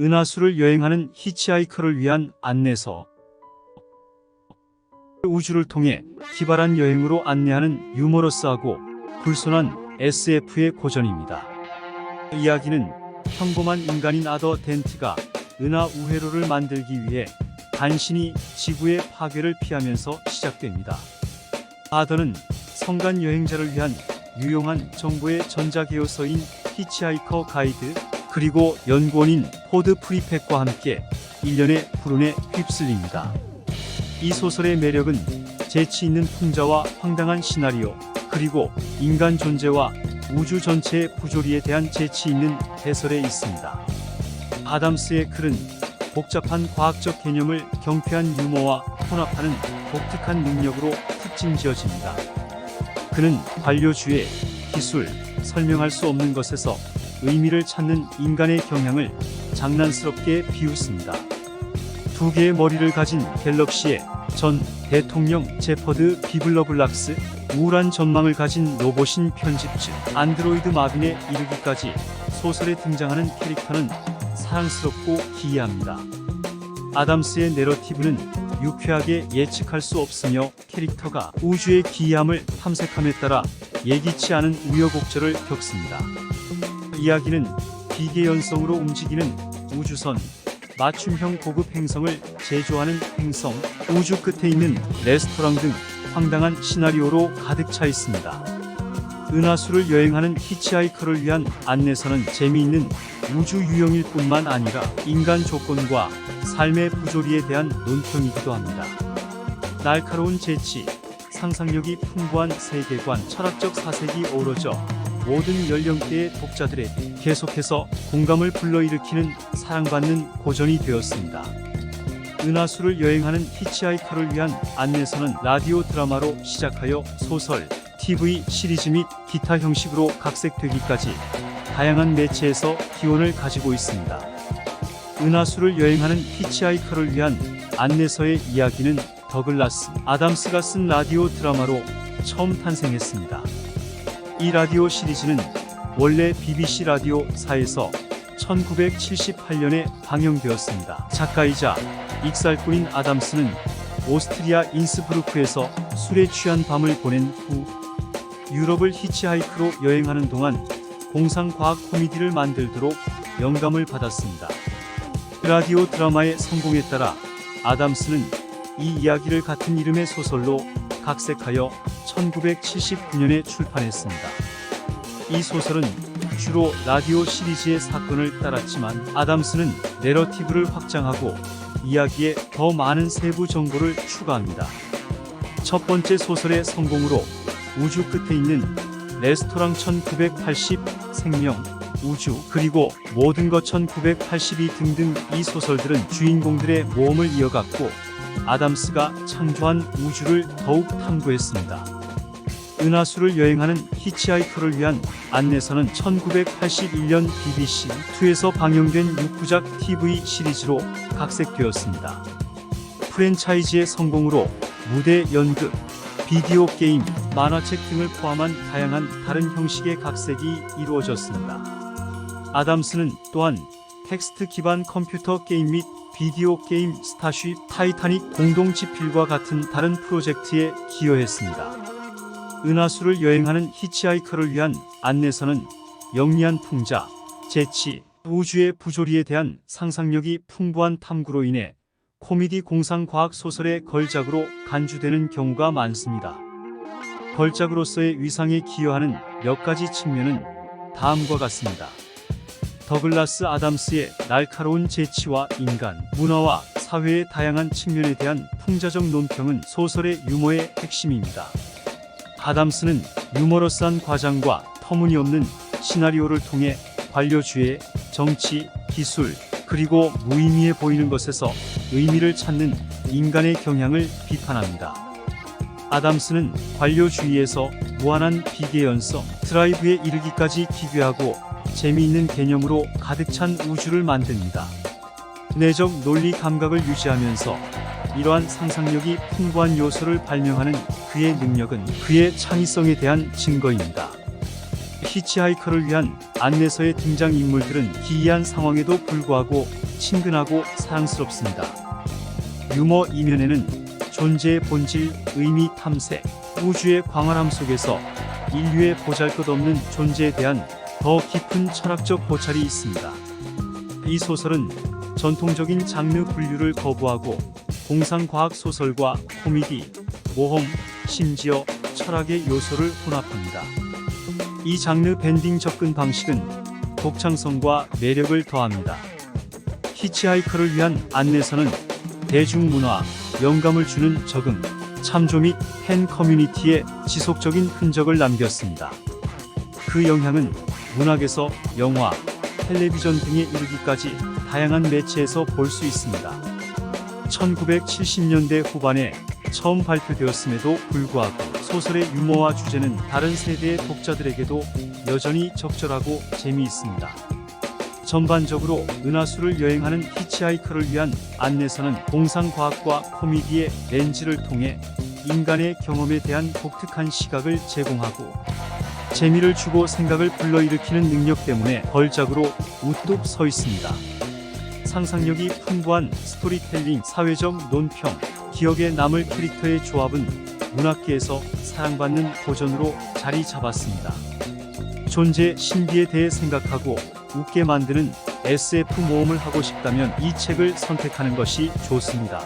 은하수를 여행하는 히치하이커를 위한 안내서. 우주를 통해 기발한 여행으로 안내하는 유머러스하고 불손한 SF의 고전입니다. 이야기는 평범한 인간인 아더 덴트가 은하 우회로를 만들기 위해 간신히 지구의 파괴를 피하면서 시작됩니다. 아더는 성간 여행자를 위한 유용한 정보의 전자개요서인 히치하이커 가이드 그리고 연구원인 포드 프리팩과 함께 일련의 불운에 휩쓸립니다. 이 소설의 매력은 재치 있는 풍자와 황당한 시나리오 그리고 인간 존재와 우주 전체의 부조리에 대한 재치 있는 해설에 있습니다. 아담스의 글은 복잡한 과학적 개념을 경쾌한 유머와 혼합하는 독특한 능력으로 특징 지어집니다. 그는 관료주의, 기술, 설명할 수 없는 것에서 의미를 찾는 인간의 경향을 장난스럽게 비웃습니다. 두 개의 머리를 가진 갤럭시의 전 대통령 제퍼드 비블러블락스, 우울한 전망을 가진 로봇인 편집주 안드로이드 마빈에 이르기까지 소설에 등장하는 캐릭터는 사랑스럽고 기이합니다. 아담스의 내러티브는 유쾌하게 예측할 수 없으며 캐릭터가 우주의 기이함을 탐색함에 따라 예기치 않은 우여곡절을 겪습니다. 이야기는 비계 연성으로 움직이는 우주선, 맞춤형 고급 행성을 제조하는 행성, 우주 끝에 있는 레스토랑 등 황당한 시나리오로 가득 차 있습니다. 은하수를 여행하는 히치하이커를 위한 안내서는 재미있는 우주 유형일 뿐만 아니라 인간 조건과 삶의 부조리에 대한 논평이기도 합니다. 날카로운 재치, 상상력이 풍부한 세계관, 철학적 사색이 어우러져 모든 연령대의 독자들의 계속해서 공감을 불러일으키는 사랑받는 고전이 되었습니다. 은하수를 여행하는 히치하이커를 위한 안내서는 라디오 드라마로 시작하여 소설, TV 시리즈 및 기타 형식으로 각색되기까지 다양한 매체에서 기원을 가지고 있습니다. 은하수를 여행하는 히치하이커를 위한 안내서의 이야기는 더글라스 아담스가 쓴 라디오 드라마로 처음 탄생했습니다. 이 라디오 시리즈는 원래 BBC 라디오사에서 1978년에 방영되었습니다. 작가이자 익살꾼인 아담스는 오스트리아 인스부르크에서 술에 취한 밤을 보낸 후 유럽을 히치하이크로 여행하는 동안 공상과학 코미디를 만들도록 영감을 받았습니다. 라디오 드라마의 성공에 따라 아담스는 이 이야기를 같은 이름의 소설로 각색하여 1979년에 출판했습니다. 이 소설은 주로 라디오 시리즈의 사건을 따랐지만 아담스는 내러티브를 확장하고 이야기에 더 많은 세부 정보를 추가합니다. 첫 번째 소설의 성공으로 우주 끝에 있는 레스토랑 1980, 생명, 우주, 그리고 모든 것 1982 등등 이 소설들은 주인공들의 모험을 이어갔고 아담스가 창조한 우주를 더욱 탐구했습니다. 은하수를 여행하는 히치하이커를 위한 안내서는 1981년 BBC2에서 방영된 6부작 TV 시리즈로 각색되었습니다. 프랜차이즈의 성공으로 무대 연극, 비디오 게임, 만화책 등을 포함한 다양한 다른 형식의 각색이 이루어졌습니다. 아담스는 또한 텍스트 기반 컴퓨터 게임 및 비디오 게임 스타쉽 타이타닉 공동 집필과 같은 다른 프로젝트에 기여했습니다. 은하수를 여행하는 히치하이커를 위한 안내서는 영리한 풍자, 재치, 우주의 부조리에 대한 상상력이 풍부한 탐구로 인해 코미디 공상 과학 소설의 걸작으로 간주되는 경우가 많습니다. 걸작으로서의 위상에 기여하는 몇 가지 측면은 다음과 같습니다. 더글라스 아담스의 날카로운 재치와 인간, 문화와 사회의 다양한 측면에 대한 풍자적 논평은 소설의 유머의 핵심입니다. 아담스는 유머러스한 과장과 터무니없는 시나리오를 통해 관료주의, 정치, 기술, 그리고 무의미해 보이는 것에서 의미를 찾는 인간의 경향을 비판합니다. 아담스는 관료주의에서 무한한 비계연성, 드라이브에 이르기까지 기괴하고 재미있는 개념으로 가득 찬 우주를 만듭니다. 내적 논리 감각을 유지하면서 이러한 상상력이 풍부한 요소를 발명하는 그의 능력은 그의 창의성에 대한 증거입니다. 히치하이커를 위한 안내서의 등장 인물들은 기이한 상황에도 불구하고 친근하고 사랑스럽습니다. 유머 이면에는 존재의 본질, 의미 탐색, 우주의 광활함 속에서 인류의 보잘것없는 존재에 대한 더 깊은 철학적 고찰이 있습니다. 이 소설은 전통적인 장르 분류를 거부하고 공상과학 소설과 코미디, 모험, 심지어 철학의 요소를 혼합합니다. 이 장르 밴딩 접근 방식은 독창성과 매력을 더합니다. 히치하이커를 위한 안내서는 대중문화, 영감을 주는 적응, 참조 및 팬 커뮤니티에 지속적인 흔적을 남겼습니다. 그 영향은 문학에서 영화, 텔레비전 등에 이르기까지 다양한 매체에서 볼 수 있습니다. 1970년대 후반에 처음 발표되었음에도 불구하고 소설의 유머와 주제는 다른 세대의 독자들에게도 여전히 적절하고 재미있습니다. 전반적으로 은하수를 여행하는 히치하이커를 위한 안내서는 공상과학과 코미디의 렌즈를 통해 인간의 경험에 대한 독특한 시각을 제공하고 재미를 주고 생각을 불러일으키는 능력 때문에 걸작으로 우뚝 서 있습니다. 상상력이 풍부한 스토리텔링, 사회적 논평, 기억에 남을 캐릭터의 조합은 문학계에서 사랑받는 고전으로 자리 잡았습니다. 존재 신비에 대해 생각하고 웃게 만드는 SF 모험을 하고 싶다면 이 책을 선택하는 것이 좋습니다.